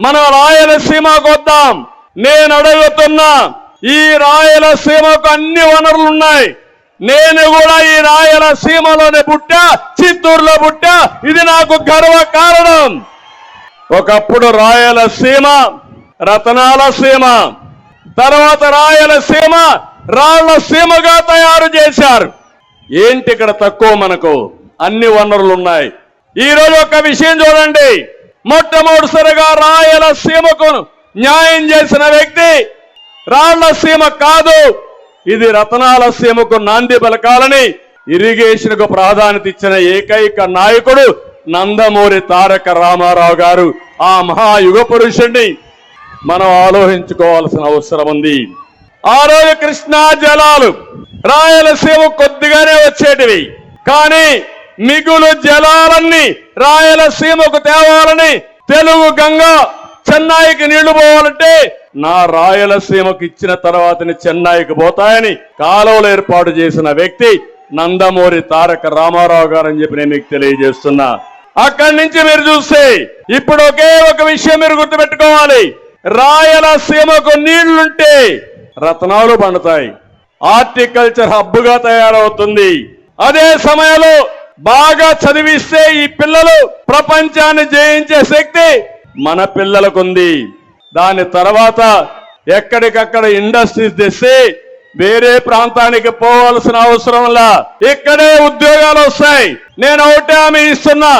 మనం రాయలసీమకు వద్దాం. నేను అడుగుతున్నా ఈ రాయలసీమకు అన్ని వనరులు ఉన్నాయి. నేను కూడా ఈ రాయలసీమలోనే పుట్టా చిత్తూరులో పుట్టా. ఇది నాకు గర్వ కారణం. ఒకప్పుడు రాయలసీమ రతనాల సీమ తర్వాత రాయలసీమ రాళ్ళ సీమగా తయారు చేశారు. ఏంటి ఇక్కడ తక్కువ మనకు? అన్ని వనరులు ఉన్నాయి. ఈ రోజు ఒక విషయం చూడండి. మొట్టమొదటిసారిగా రాయలసీమకు న్యాయం చేసిన వ్యక్తి రాళ్ళసీమ కాదు ఇది రతనాల సీమకు నాంది పలకాలని ఇరిగేషన్కు ప్రాధాన్యత ఇచ్చిన ఏకైక నాయకుడు నందమూరి తారక రామారావు గారు ఆ మహాయుగ పురుషుణ్ణి మనం ఆలోచించుకోవాల్సిన అవసరం ఉంది. ఆ రోజు కృష్ణా జలాలు రాయలసీమ కొద్దిగానే వచ్చేటివి కానీ మిగులు జలాలన్నీ రాయలసీమకు తేవాలని తెలుగు గంగ చెన్నైకి నీళ్ళు పోవాలంటే నా రాయలసీమకు ఇచ్చిన తర్వాతని చెన్నైకి పోతాయని కాలువలు ఏర్పాటు చేసిన వ్యక్తి నందమూరి తారక రామారావు గారు అని చెప్పి నేను మీకు తెలియజేస్తున్నా. అక్కడి నుంచి మీరు చూస్తే ఇప్పుడు ఒకే ఒక విషయం మీరు గుర్తుపెట్టుకోవాలి. రాయలసీమకు నీళ్ళుంటే రత్నాలు పండుతాయి. హార్టికల్చర్ హబ్బుగా తయారవుతుంది. అదే సమయంలో బాగా చదివిస్తే ఈ పిల్లలు ప్రపంచాన్ని జయించే శక్తి మన పిల్లలకుంది. దాని తర్వాత ఎక్కడికక్కడ ఇండస్ట్రీస్ తెస్తే వేరే ప్రాంతానికి పోవాల్సిన అవసరంలా ఇక్కడే ఉద్యోగాలు వస్తాయి. నేను ఒకటే హామీ ఇస్తున్నా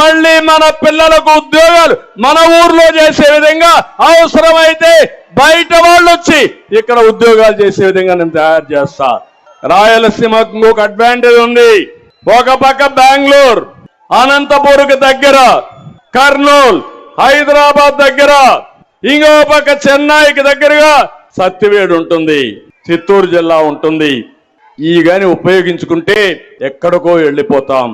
మళ్ళీ మన పిల్లలకు ఉద్యోగాలు మన ఊర్లో చేసే విధంగా అవసరమైతే బయట వాళ్ళు వచ్చి ఇక్కడ ఉద్యోగాలు చేసే విధంగా నేను తయారు చేస్తా. రాయలసీమకు ఒక అడ్వాంటేజ్ ఉంది. ఒక పక్క బెంగళూరు అనంతపూర్కి దగ్గర కర్నూల్ హైదరాబాద్ దగ్గర ఇంకో పక్క చెన్నైకి దగ్గరగా సత్యవేడు ఉంటుంది చిత్తూరు జిల్లా ఉంటుంది. ఈ గాని ఉపయోగించుకుంటే ఎక్కడికో వెళ్ళిపోతాం.